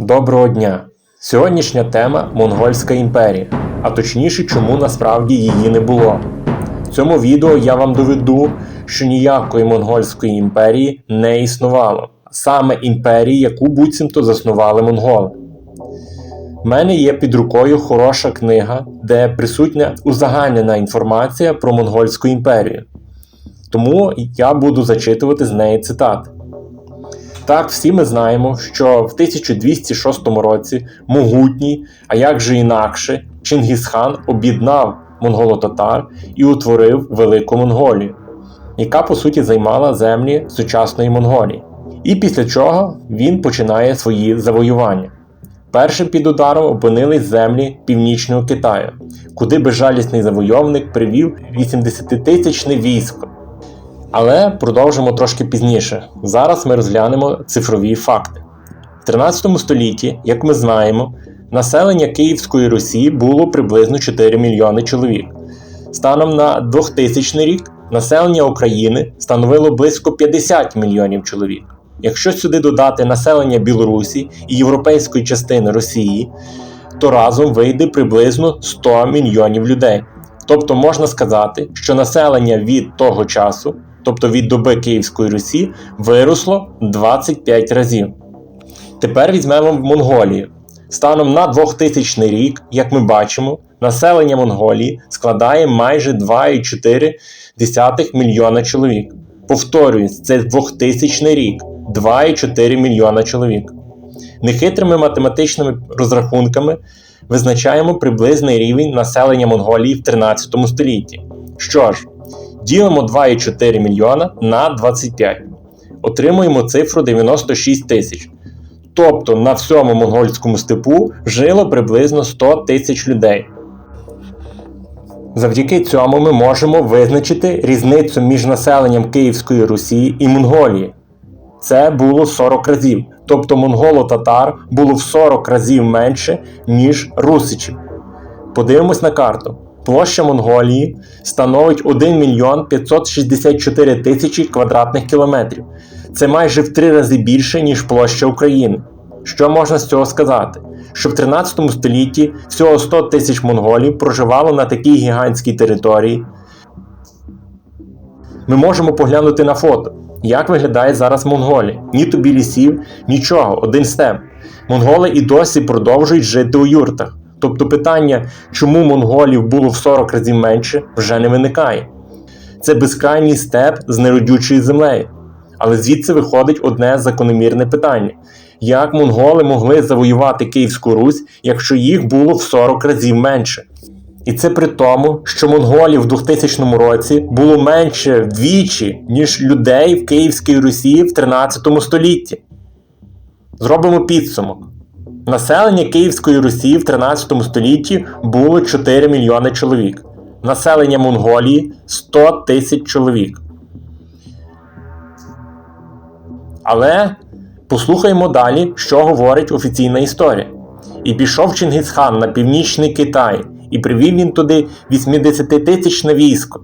Доброго дня! Сьогоднішня тема Монгольська імперія, а точніше, чому насправді її не було. В цьому відео я вам доведу, що ніякої монгольської імперії не існувало, саме імперії, яку буцімто заснували монголи. У мене є під рукою хороша книга, де присутня узагальнена інформація про монгольську імперію. Тому я буду зачитувати з неї цитати. Так, всі ми знаємо, що в 1206 році могутній, а як же інакше, Чингісхан об'єднав монголо-татар і утворив Велику Монголію, яка по суті займала землі сучасної Монголії. І після чого він починає свої завоювання. Першим під ударом опинились землі Північного Китаю, куди безжалісний завойовник привів 80-тисячне військо. Але продовжимо трошки пізніше. Зараз ми розглянемо цифрові факти. В 13 столітті, як ми знаємо, населення Київської Русі було приблизно 4 мільйони чоловік. Станом на 2000 рік населення України становило близько 50 мільйонів чоловік. Якщо сюди додати населення Білорусі і європейської частини Росії, то разом вийде приблизно 100 мільйонів людей. Тобто можна сказати, що населення від того часу тобто від доби Київської Русі, виросло 25 разів. Тепер візьмемо Монголію. Станом на 2000 рік, як ми бачимо, населення Монголії складає майже 2,4 мільйона чоловік. Повторюсь, це 2000 рік 2,4 мільйона чоловік. Нехитрими математичними розрахунками визначаємо приблизний рівень населення Монголії в 13 столітті. Що ж, Ділимо 2,4 мільйона на 25. Отримуємо цифру 96 тисяч. Тобто на всьому монгольському степу жило приблизно 100 тисяч людей. Завдяки цьому ми можемо визначити різницю між населенням Київської Русі і Монголії. Це було 40 разів. Тобто монголо-татар було в 40 разів менше, ніж русичів. Подивимось на карту. Площа Монголії становить 1 мільйон 564 тисячі квадратних кілометрів. Це майже в три рази більше, ніж площа України. Що можна з цього сказати? Що в 13 столітті всього 100 тисяч монголів проживало на такій гігантській території. Ми можемо поглянути на фото, як виглядає зараз Монголія. Ні тобі лісів, нічого, один степ. Монголи і досі продовжують жити у юртах. Тобто питання, чому монголів було в 40 разів менше, вже не виникає. Це безкрайній степ з неродючою землею. Але звідси виходить одне закономірне питання: як монголи могли завоювати Київську Русь, якщо їх було в 40 разів менше? І це при тому, що монголів в 2000 році було менше вдвічі, ніж людей в Київській Русі в 13 столітті. Зробимо підсумок. Населення Київської Русі в 13 столітті було 4 мільйони чоловік. Населення Монголії 100 тисяч чоловік. Але послухаймо далі, що говорить офіційна історія. І пішов Чингисхан на північний Китай, і привів він туди 80-тисячне військо.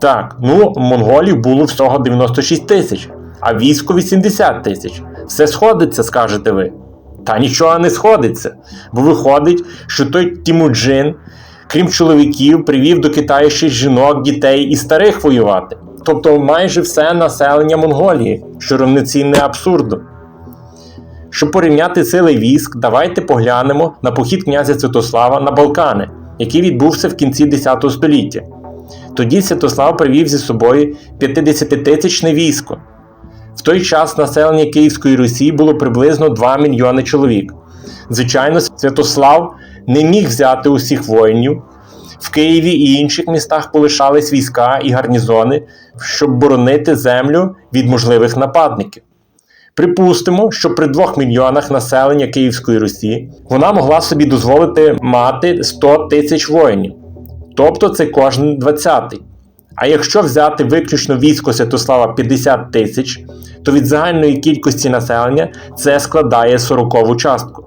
Так, ну, монголів було всього 96 тисяч, а військо 80 тисяч. Все сходиться, скажете ви. Та нічого не сходиться. Бо виходить, що той Тімуджин, крім чоловіків, привів до Китаю ще жінок, дітей і старих воювати. Тобто майже все населення Монголії, що равноцінне абсурду. Щоб порівняти сили військ, давайте поглянемо на похід князя Святослава на Балкани, який відбувся в кінці 10 століття. Тоді Святослав привів зі собою 50-тисячне військо. В той час населення Київської Русі було приблизно 2 мільйони чоловік. Звичайно, Святослав не міг взяти усіх воїнів. В Києві і інших містах полишались війська і гарнізони, щоб боронити землю від можливих нападників. Припустимо, що при 2 мільйонах населення Київської Русі вона могла собі дозволити мати 100 тисяч воїнів, тобто це кожен 20-й. А якщо взяти виключно військо Святослава 50 тисяч, то від загальної кількості населення це складає 40 частку.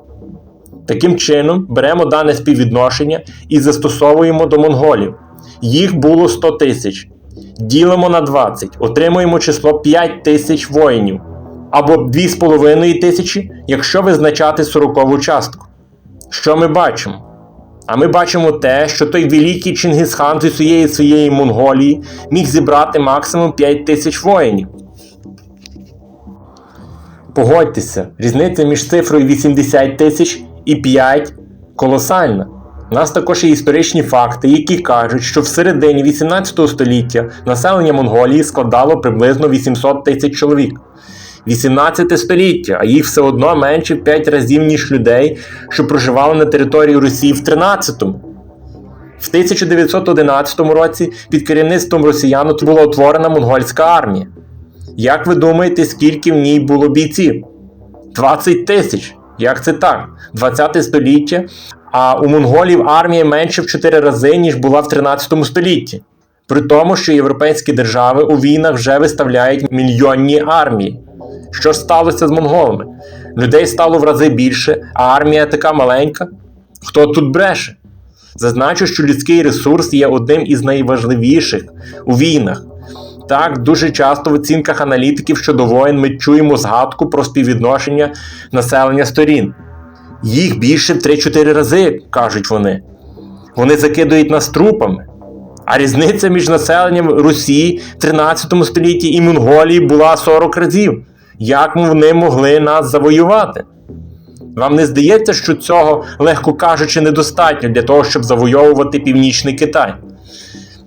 Таким чином, беремо дане співвідношення і застосовуємо до монголів. Їх було 100 тисяч. Ділимо на 20, отримуємо число 5 тисяч воїнів. або 2,5 тисячі, якщо визначати 40 частку. Що ми бачимо? А ми бачимо те, що той великий Чингисхан з усієї своєї Монголії міг зібрати максимум 5 тисяч воїнів. Погодьтеся, різниця між цифрою 80 тисяч і 5 колосальна. У нас також є історичні факти, які кажуть, що в середині 18 століття населення Монголії складало приблизно 800 тисяч чоловік. 18 століття, а їх все одно менше в 5 разів, ніж людей, що проживали на території Росії в 13-му. В 1911 році під керівництвом росіян була утворена монгольська армія. Як ви думаєте, скільки в ній було бійців? 20 тисяч. Як це так? 20 століття, а у монголів армія менше в 4 рази, ніж була в 13 столітті. При тому, що європейські держави у війнах вже виставляють мільйонні армії. Що ж сталося з монголами? Людей стало в рази більше, а армія така маленька. Хто тут бреше? Зазначу, що людський ресурс є одним із найважливіших у війнах. Так, дуже часто в оцінках аналітиків щодо воїн ми чуємо згадку про співвідношення населення сторін. Їх більше в 3-4 рази, кажуть вони. Вони закидують нас трупами. А різниця між населенням Росії в 13 столітті і Монголії була 40 разів. Як вони могли нас завоювати? Вам не здається, що цього, легко кажучи, недостатньо для того, щоб завойовувати Північний Китай?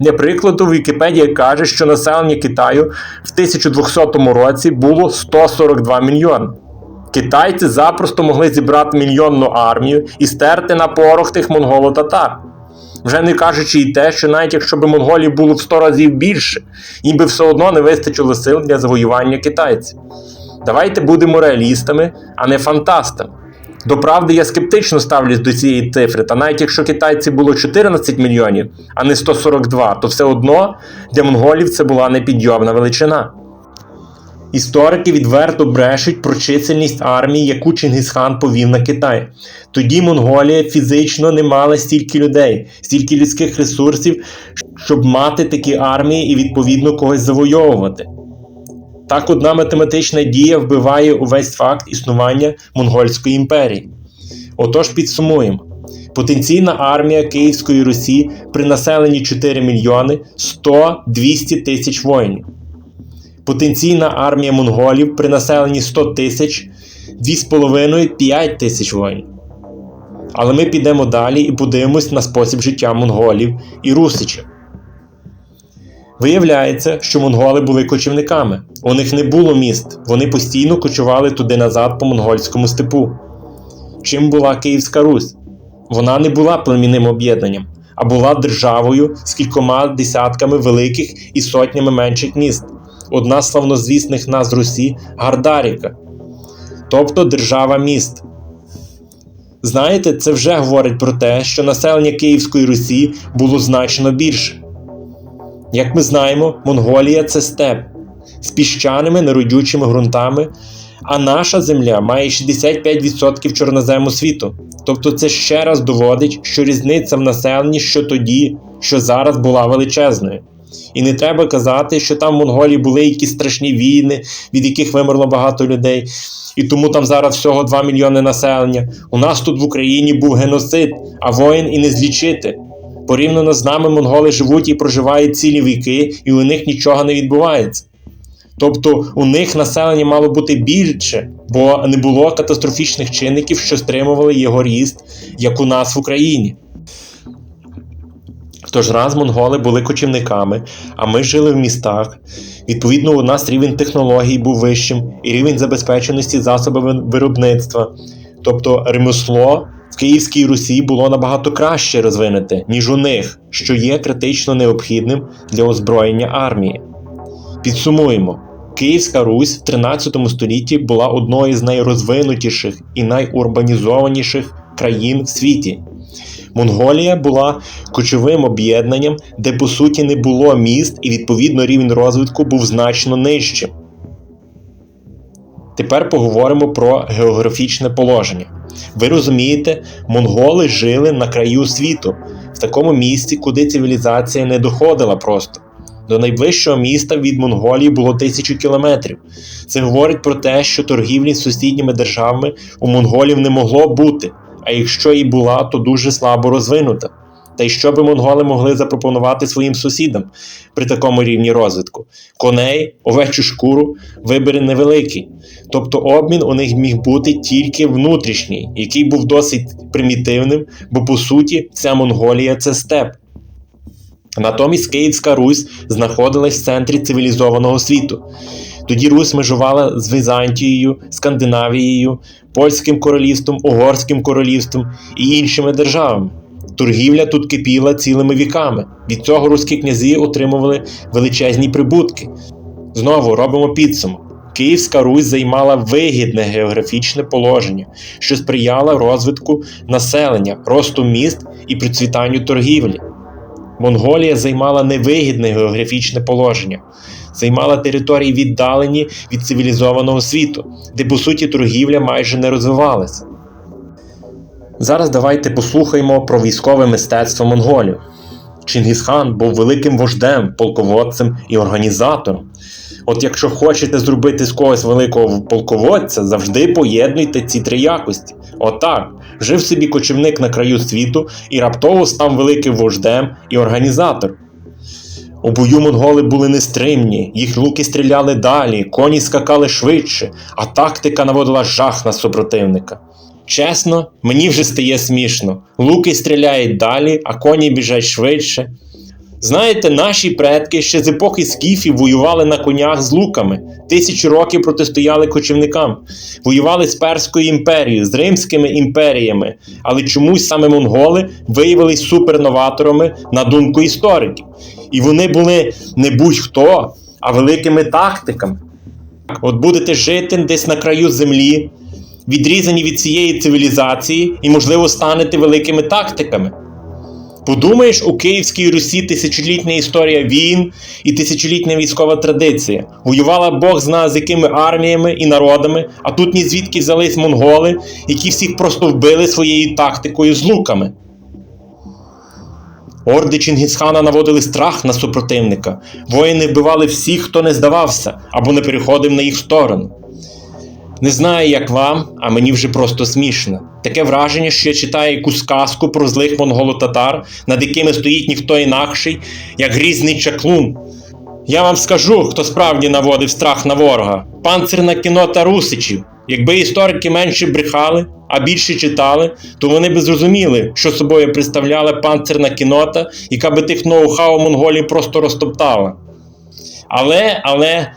Для прикладу, Вікіпедія каже, що населення Китаю в 1200 році було 142 мільйони. Китайці запросто могли зібрати мільйонну армію і стерти на порох тих монголо-татар. Вже не кажучи й те, що навіть якщо б монголів було в 100 разів більше, їм би все одно не вистачило сил для завоювання китайців. Давайте будемо реалістами, а не фантастами. До правди, я скептично ставлюсь до цієї цифри, та навіть якщо китайці було 14 мільйонів, а не 142, то все одно для монголів це була непідйомна величина. Історики відверто брешуть про чисельність армії, яку Чингисхан повів на Китай. Тоді Монголія фізично не мала стільки людей, стільки людських ресурсів, щоб мати такі армії і відповідно когось завойовувати. Так одна математична дія вбиває увесь факт існування Монгольської імперії. Отож підсумуємо. Потенційна армія Київської Русі при населенні 4 мільйони 100-200 тисяч воїнів. Потенційна армія монголів при населенні 100 тисяч 2,5-5 тисяч воїнів. Але ми підемо далі і подивимось на спосіб життя монголів і русичів. Виявляється, що монголи були кочівниками. У них не було міст, вони постійно кочували туди назад по монгольському степу. Чим була Київська Русь? Вона не була племінним об'єднанням, а була державою з кількома десятками великих і сотнями менших міст. Одна з славнозвісних нас Русі Гардаріка, тобто держава міст. Знаєте, це вже говорить про те, що населення Київської Русі було значно більше. Як ми знаємо, Монголія це степ з піщаними неродючими ґрунтами, а наша земля має 65% чорнозему світу. Тобто це ще раз доводить, що різниця в населенні що тоді, що зараз була величезною. І не треба казати, що там в Монголії були якісь страшні війни, від яких вимерло багато людей, і тому там зараз всього 2 мільйони населення. У нас тут в Україні був геноцид, а воїн і не злічити. Порівняно з нами монголи живуть і проживають цілі віки, і у них нічого не відбувається. Тобто у них населення мало бути більше, бо не було катастрофічних чинників, що стримували його ріст, як у нас в Україні. Тож раз монголи були кочівниками, а ми жили в містах. Відповідно, у нас рівень технологій був вищим і рівень забезпеченості засобами виробництва. Тобто ремесло в Київській Русі було набагато краще розвинуте, ніж у них, що є критично необхідним для озброєння армії. Підсумуємо. Київська Русь в 13 столітті була одною з найрозвинутіших і найурбанізованіших країн в світі. Монголія була кочовим об'єднанням, де по суті не було міст, і відповідно рівень розвитку був значно нижчим. Тепер поговоримо про географічне положення. Ви розумієте, монголи жили на краю світу, в такому місці, куди цивілізація не доходила просто. До найближчого міста від Монголії було тисячу кілометрів. Це говорить про те, що торгівлі з сусідніми державами у монголів не могло бути, а якщо і була, то дуже слабо розвинута. Та й що би монголи могли запропонувати своїм сусідам при такому рівні розвитку? Коней, овечу шкуру, вибір невеликий. Тобто обмін у них міг бути тільки внутрішній, який був досить примітивним, бо по суті ця Монголія це степ. Натомість Київська Русь знаходилась в центрі цивілізованого світу. Тоді Русь межувала з Візантією, Скандинавією, Польським королівством, Угорським королівством і іншими державами. Торгівля тут кипіла цілими віками. Від цього руські князі отримували величезні прибутки. Знову робимо підсумок. Київська Русь займала вигідне географічне положення, що сприяло розвитку населення, росту міст і процвітанню торгівлі. Монголія займала невигідне географічне положення, займала території віддалені від цивілізованого світу, де по суті торгівля майже не розвивалася. Зараз давайте послухаємо про військове мистецтво монголів. Чингісхан був великим вождем, полководцем і організатором. От якщо хочете зробити з когось великого полководця, завжди поєднуйте ці три якості. Отак, жив собі кочівник на краю світу і раптово став великим вождем і організатором. У бою монголи були нестримні, їх луки стріляли далі, коні скакали швидше, а тактика наводила жах на супротивника. Чесно, мені вже стає смішно. Луки стріляють далі, а коні біжать швидше. Знаєте, наші предки ще з епохи скіфів воювали на конях з луками, тисячі років протистояли кочівникам, воювали з Перською імперією, з Римськими імперіями, але чомусь саме монголи виявились суперноваторами на думку істориків. І вони були не будь-хто, а великими тактиками. От будете жити десь на краю землі, відрізані від цієї цивілізації, і, можливо, станете великими тактиками. Подумаєш, у Київській Русі тисячолітня історія війн і тисячолітня військова традиція. Воювала Бог зна з якими арміями і народами, а тут ні звідки взялись монголи, які всіх просто вбили своєю тактикою з луками. Орди Чингісхана наводили страх на супротивника. Воїни вбивали всіх, хто не здавався або не переходив на їх сторону. Не знаю, як вам, а мені вже просто смішно. Таке враження, що я читаю якусь казку про злих монголо-татар, над якими стоїть ніхто інакший, як грізний чаклун. Я вам скажу, хто справді наводив страх на ворога: панцирна кінота русичів. Якби історики менше брехали, а більше читали, то вони би зрозуміли, що собою представляла панцирна кінота, яка би тих ноу-хау Монголії просто розтоптала. Але, але,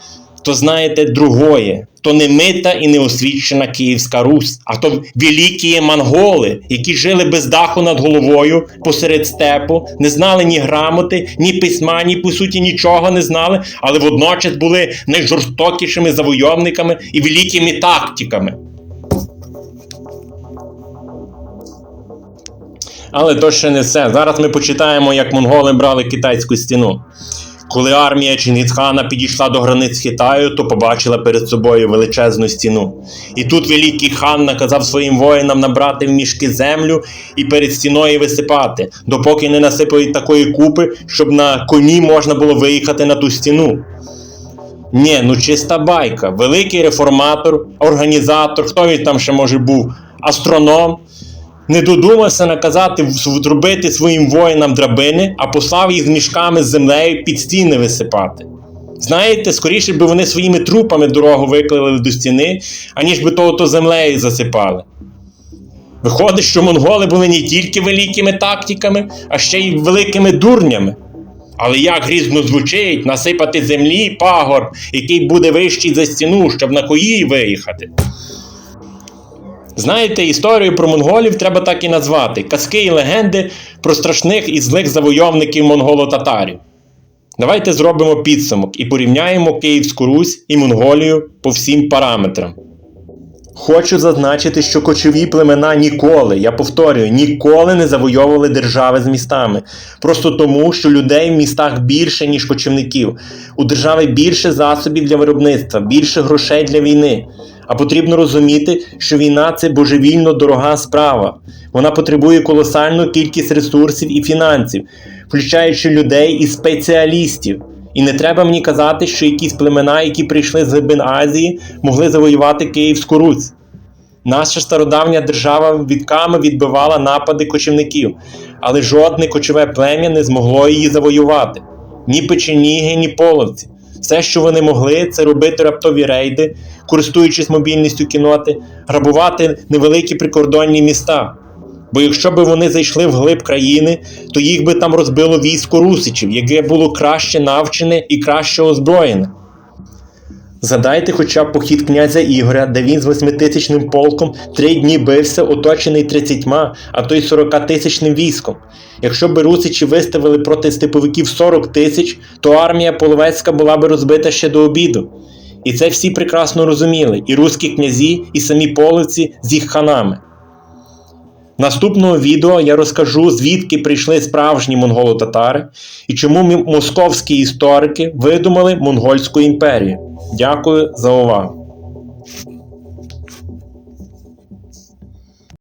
то знаєте, другое. То не мита і не освічена Київська Русь, а то великі монголи, які жили без даху над головою посеред степу, не знали ні грамоти, ні письма, ні по суті нічого не знали, але водночас були найжорстокішими завойовниками і великими тактиками. Але то ще не все. Зараз ми почитаємо, як монголи брали китайську стіну. Коли армія Чингісхана підійшла до границь Китаю, то побачила перед собою величезну стіну. І тут великий хан наказав своїм воїнам набрати в мішки землю і перед стіною висипати, допоки не насипають такої купи, щоб на коні можна було виїхати на ту стіну. Ні, ну чиста байка. Великий реформатор, організатор, хто він там ще може був, астроном. Не додумався наказати зробити своїм воїнам драбини, а послав їх мішками з землею під стіни висипати. Знаєте, скоріше б вони своїми трупами дорогу виклали до стіни, аніж би того то землею засипали. Виходить, що монголи були не тільки великими тактиками, а ще й великими дурнями. Але як грізно звучить насипати землі пагорб, який буде вищий за стіну, щоб на кої виїхати. Знаєте, історію про монголів треба так і назвати: казки і легенди про страшних і злих завойовників монголо-татарів. Давайте зробимо підсумок і порівняємо Київську Русь і Монголію по всім параметрам. Хочу зазначити, що кочові племена ніколи, я повторюю, ніколи не завойовували держави з містами. Просто тому, що людей в містах більше, ніж кочівників. У держави більше засобів для виробництва, більше грошей для війни. А потрібно розуміти, що війна це божевільно дорога справа. Вона потребує колосальну кількість ресурсів і фінансів, включаючи людей і спеціалістів. І не треба мені казати, що якісь племена, які прийшли з глибин Азії, могли завоювати Київську Русь. Наша стародавня держава віками відбивала напади кочівників, але жодне кочове плем'я не змогло її завоювати. Ні печеніги, ні половці. Все, що вони могли, це робити раптові рейди, користуючись мобільністю кіноти, грабувати невеликі прикордонні міста. Бо якщо б вони зайшли в глиб країни, то їх би там розбило військо русичів, яке було краще навчене і краще озброєне. Згадайте хоча б похід князя Ігоря, де він з восьмитисячним полком три дні бився, оточений тридцятьма, а то й сорокатисячним військом. Якщо б русичі виставили проти степовиків 40 тисяч, то армія половецька була би розбита ще до обіду. І це всі прекрасно розуміли, і руські князі, і самі полиці з їх ханами. Наступного відео я розкажу, звідки прийшли справжні монголо-татари і чому московські історики видумали монгольську імперію. Дякую за увагу.